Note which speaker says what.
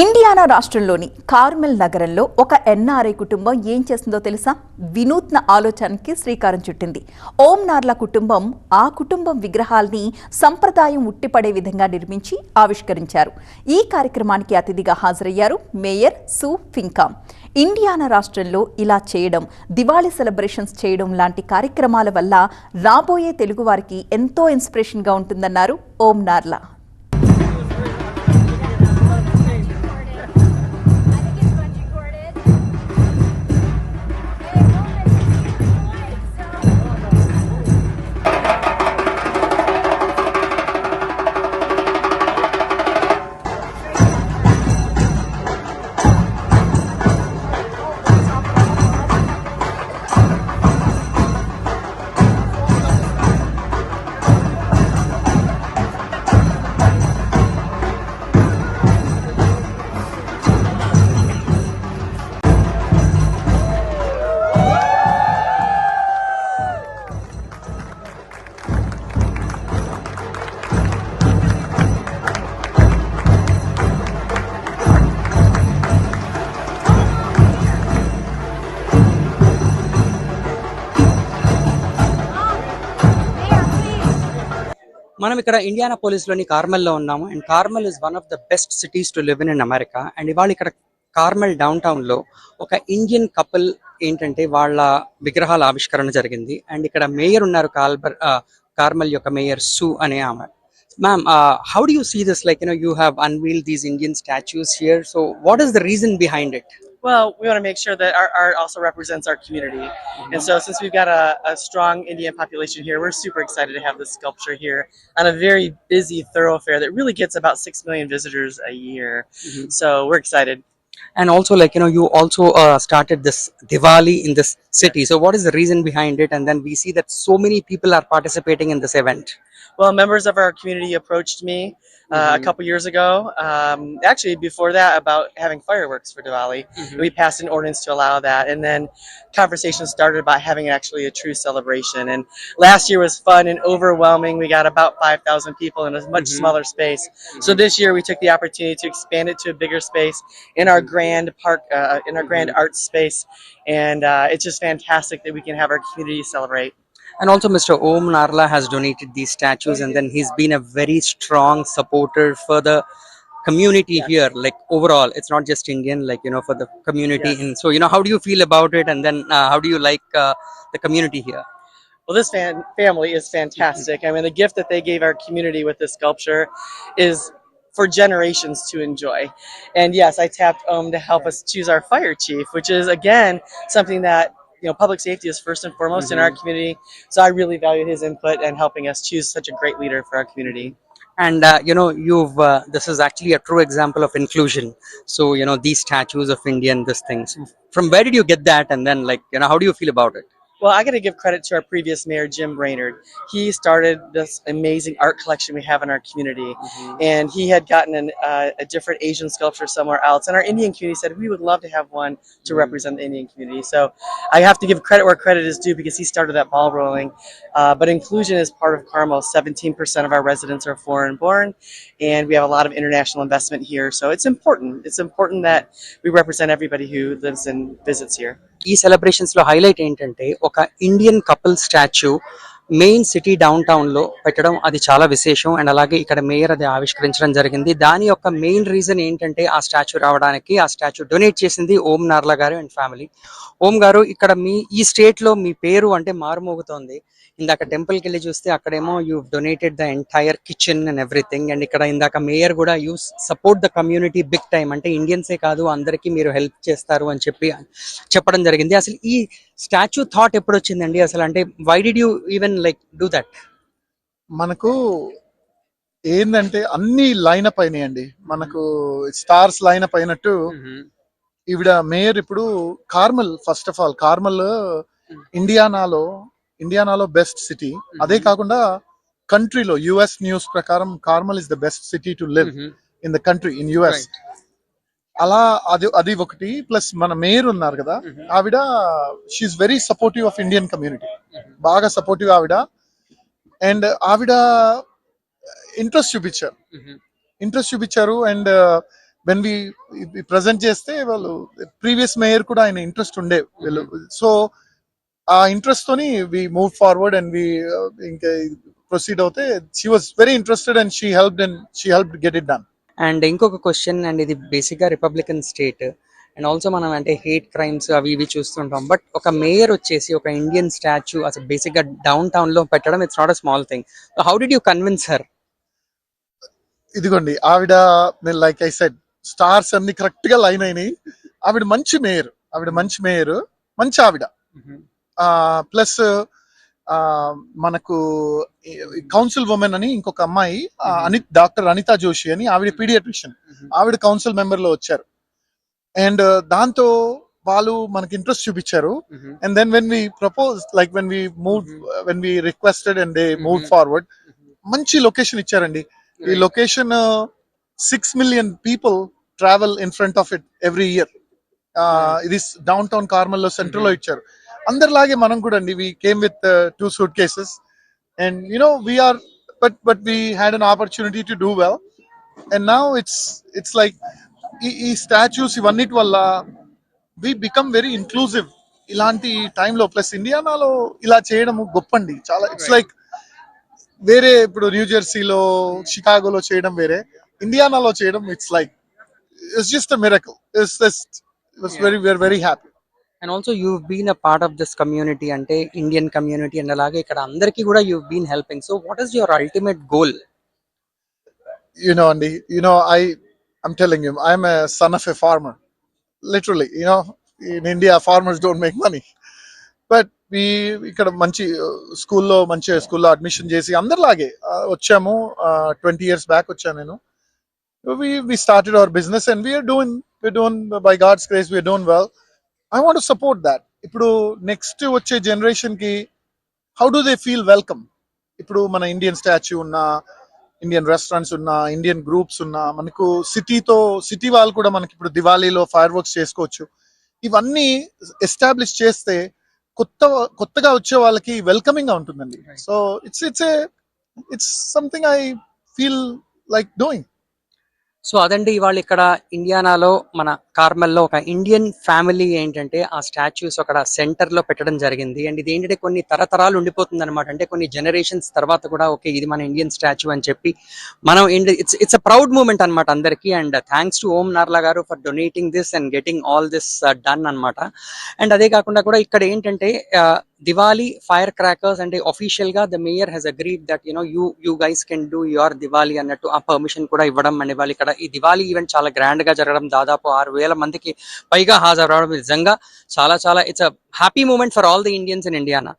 Speaker 1: Indiana రాష్ట్రంలోని Carmel నగరంలో ఒక ఎన్ఆర్ఐ కుటుంబం ఏం చేస్తుందో తెలుసా? వినూత్న ఆలోచనకి శ్రీకారం చుట్టింది. ఓం నార్ల కుటుంబం ఆ కుటుంబం విగ్రహాల్ని సంప్రదాయం ఉట్టిపడే విధంగా నిర్మించి ఆవిష్కరించారు. ఈ కార్యక్రమానికి అతిథిగా హాజరయ్యారు మేయర్ సు ఫింకామ్. ఇండియానా రాష్ట్రంలో ఇలా చేయడం దివాళీ సెలబ్రేషన్స్ చేయడం లాంటి కార్యక్రమాల వల్ల రాబోయే తెలుగువారికి ఎంతో ఇన్స్పిరేషన్గా ఉంటుందన్నారు ఓం నార్లా
Speaker 2: మనం ఇక్కడ ఇండియానా పోలీస్లోని కార్మెల్లో ఉన్నాము. And Carmel is one of the best cities to live in in America and ఇవాళ ఇక్కడ కార్మెల్ డౌన్ టౌన్లో ఒక ఇండియన్ కపుల్ ఏంటంటే వాళ్ళ విగ్రహాల ఆవిష్కరణ జరిగింది. అండ్ ఇక్కడ మేయర్ ఉన్నారు కాల్బర్ కార్మెల్ uh, యొక్క మేయర్ సు అనే ఆమె. Ma'am how do you see this like you know you have unveil these Indian statues here so what is the reason behind it
Speaker 3: Well, we want to make sure that our art also represents our community. And so, since we've got a, a strong Indian population here, we're super excited to have this sculpture here on a very busy thoroughfare that really gets about 6 million visitors a year.
Speaker 2: Mhm.
Speaker 3: So, we're excited.
Speaker 2: And also like you know you also uh, started this Diwali in this city. So what is the reason behind it? And then we see that so many people are participating in this event.
Speaker 3: Well, members of our community approached me uh,
Speaker 2: Mhm.
Speaker 3: a couple years ago, um, actually before that, about having fireworks for Diwali. We passed an ordinance to allow that, and then conversations started about having actually a true celebration. And last year was fun and overwhelming. We got about 5,000 people in a much
Speaker 2: Mhm.
Speaker 3: smaller space. So this year we took the opportunity to expand it to a bigger space in our grand park, uh, in our grand arts space, and uh, it's just fantastic that we can have our community celebrate.
Speaker 2: And also, Mr. Om Narla has donated these statues, and then he's been a very strong supporter for the community
Speaker 3: Yes.
Speaker 2: here. Like overall, it's not just Indian, like you know, for the community.
Speaker 3: Yes.
Speaker 2: And so, you know, how do you feel about it? And then, uh, how do you like uh, the community here?
Speaker 3: Well, this fan- family is fantastic. I mean, the gift that they gave our community with this sculpture is for generations to enjoy. And yes, I tapped Om to help us choose our fire chief, which is again something that you know public safety is first and foremost in our community. So I really value his input and helping us choose such a great leader for our community.
Speaker 2: and uh, you know you've uh, this is actually a true example of inclusion so you know these statues of indian this things from where did you get that and then like you know how do you feel about it
Speaker 3: Well, I got to give credit to our previous mayor, Jim Brainerd. He started this amazing art collection we have in our community. and he had gotten an, uh, a different Asian sculpture somewhere else. And our Indian community said we would love to have one to
Speaker 2: Mhm.
Speaker 3: represent the Indian community. So I have to give credit where credit is due because he started that ball rolling. Uh, but inclusion is part of Carmel. 17% of our residents are foreign born, and we have a lot of international investment here. So it's important. It's important that we represent everybody who lives and visits here.
Speaker 2: ఈ సెలబ్రేషన్స్లో highlight ఏంటంటే ఒక Indian couple statue main city down టౌన్లో పెట్టడం అది చాలా విశేషం. And అలాగే ఇక్కడ మేయర్ అది ఆవిష్కరించడం జరిగింది. దాని యొక్క మెయిన్ రీజన్ ఏంటంటే ఆ స్టాచ్యూ రావడానికి ఆ స్టాచ్యూ డొనేట్ చేసింది ఓం నార్లా గారు అండ్ ఫ్యామిలీ ఓం గారు ఇక్కడ మీ ఈ స్టేట్లో మీ పేరు అంటే మారుమోగుతోంది. ఇందాక టెంపుల్కి వెళ్ళి చూస్తే అక్కడేమో you donated the entire kitchen and everything and ఇక్కడ ఇందాక మేయర్ కూడా you support the community big time అంటే ఇండియన్సే కాదు అందరికీ మీరు హెల్ప్ చేస్తారు అని చెప్పి చెప్పడం జరిగింది. అసలు ఈ స్టాచ్యూ థాట్ ఎప్పుడు వచ్చిందండి అసలు అంటే why did you even like do that?
Speaker 4: మనకు ఏందంటే అన్ని లైన్ అప్ అయినాయండి. మనకు స్టార్స్ లైన్ అప్ అయినట్టు ఈవిడ మేయర్ ఇప్పుడు Carmel first of all. Carmel ఇండియానాలో ఇండియానాలో బెస్ట్ సిటీ. అదే కాకుండా కంట్రీలో యుఎస్ న్యూస్ ప్రకారం Carmel is the best city to live in the country in US. అలా అది అది ఒకటి. ప్లస్ మన మేయర్ ఉన్నారు కదా ఆవిడ she very supportive of Indian community బాగా సపోర్టివ్ ఆవిడ. అండ్ ఆవిడ ఇంట్రెస్ట్ చూపించారు. ఇంట్రెస్ట్ చూపించారు. అండ్ వెన్ వి ప్రజెంట్ చేస్తే వాళ్ళు ప్రీవియస్ మేయర్ కూడా ఆయన ఇంట్రెస్ట్ ఉండే వీళ్ళు. సో ఆ ఇంట్రెస్ట్ తోని we move forward and we ఇంకా ప్రొసీడ్ అవుతే she was very interested and she help and she help get it done
Speaker 2: and ఇంకొక క్వశ్చన్ అండ్ ఇది బేసిక్గా రిపబ్లికన్ స్టేట్ అండ్ ఆల్సో మనం అంటే హేట్ క్రైమ్స్ అవి ఇవి చూస్తుంటాం. బట్ ఒక మేయర్ వచ్చేసి ఒక ఇండియన్ స్టాచ్యూ అసలు బేసిక్గా డౌన్ టౌన్లో పెట్టడం it's not a small thing how did you convince her
Speaker 4: ఇదిగోండి ఆవిడ లైక్ ఐ సెడ్ స్టార్స్ అన్ని కరెక్ట్గా లైన్ అయినాయి. ఆవిడ మంచి మేయర్ ఆవిడ మంచి మేయర్ మంచి ఆవిడ. ప్లస్ మనకు కౌన్సిల్ ఉమెన్ అని ఇంకొక అమ్మాయి అనిత్ డాక్టర్ అనితా జోషి అని ఆవిడ పీడియాట్రిషియన్ ఆవిడ కౌన్సిల్ మెంబర్లో వచ్చారు. అండ్ దాంతో వాళ్ళు మనకి ఇంట్రెస్ట్ చూపించారు. And then when we propose like when we move when we requested and they move. Forward మంచి లొకేషన్ ఇచ్చారండి. ఈ location six million people travel in front of it every year ఇది downtown కార్మల్లో సెంట్రల్లో ఇచ్చారు. అందరిలాగే మనం కూడా అండి. We came with two suitcases and you know we're but but we had an opportunity to do well and now it's it's like ఈ ఈ స్టాచ్యూస్ ఇవన్నిటి వల్ల వి బికమ్ వెరీ ఇంక్లూజివ్ ఇలాంటి టైంలో ప్లస్ ఇండియానాలో ఇలా చేయడం గొప్పండి. చాలా ఇట్స్. లైక్ వేరే ఇప్పుడు న్యూ జెర్సీలో షికాగోలో చేయడం వేరే. ఇండియానాలో చేయడం it's like it's just a miracle it's just it's very very happy
Speaker 2: and also you been a part of this community అంటే ఇండియన్ కమ్యూనిటీ అండ్ అలాగే ఇక్కడ అందరికీ కూడా you been helping so what is your ultimate goal
Speaker 4: you know, Andy, you know, I, I'm telling you, I'm a son of a farmer. Literally, you know, in India, farmers don't make money. But ఈ ఇక్కడ మంచి స్కూల్లో మంచి స్కూల్లో admission చేసి అందరిలాగే ఆ, వచ్చాము ట్వంటీ ఇయర్స్ బ్యాక్ వచ్చాను నేను we we started our business and we're doing we doing by God's grace we're doing well I want support that ఇప్పుడు నెక్స్ట్ వచ్చే జనరేషన్కి how do they feel welcome ఇప్పుడు మన ఇండియన్ స్టాచ్యూ ఉన్న Indian restaurants ఉన్న Indian groups ఉన్న మనకు సిటీతో city వాళ్ళు కూడా మనకి ఇప్పుడు దివాళీలో ఫైర్ వర్క్స్ చేసుకోవచ్చు. ఇవన్నీ ఎస్టాబ్లిష్ చేస్తే కొత్త కొత్తగా వచ్చే వాళ్ళకి వెల్కమింగ్గా ఉంటుందండి. So it's it's a it's something I feel like doing
Speaker 2: so అదండి ఇవాళ ఇక్కడ ఇండియానాలో మన కార్మల్లో ఒక ఇండియన్ ఫ్యామిలీ ఏంటంటే ఆ స్టాచ్యూస్ అక్కడ సెంటర్లో పెట్టడం జరిగింది. అండ్ ఇది ఏంటంటే కొన్ని తరతరాలు ఉండిపోతుంది అనమాట అంటే కొన్ని జనరేషన్స్ తర్వాత కూడా ఓకే ఇది మన ఇండియన్ స్టాచ్యూ అని చెప్పి మనం it's it's a proud moment అనమాట అందరికి. And thanks to Om Narla garu for donating this and getting all this uh, done అన్నమాట. అండ్ అదే కాకుండా కూడా ఇక్కడ ఏంటంటే uh, దివాలి ఫైర్ క్రాకర్స్ అంటే అఫీషియల్గా the mayor he's agreed that you know you you guys can do your Diwali అన్నట్టు ఆ పర్మిషన్ కూడా ఇవ్వడం అండ్ ఇక్కడ ఈ దివాళీ ఈవెంట్ చాలా గ్రాండ్గా జరగడం దాదాపు ఆరు వేల మందికి పైగా హాజరవడం నిజంగా చాలా చాలా it's a happy moment for all the Indians in Indiana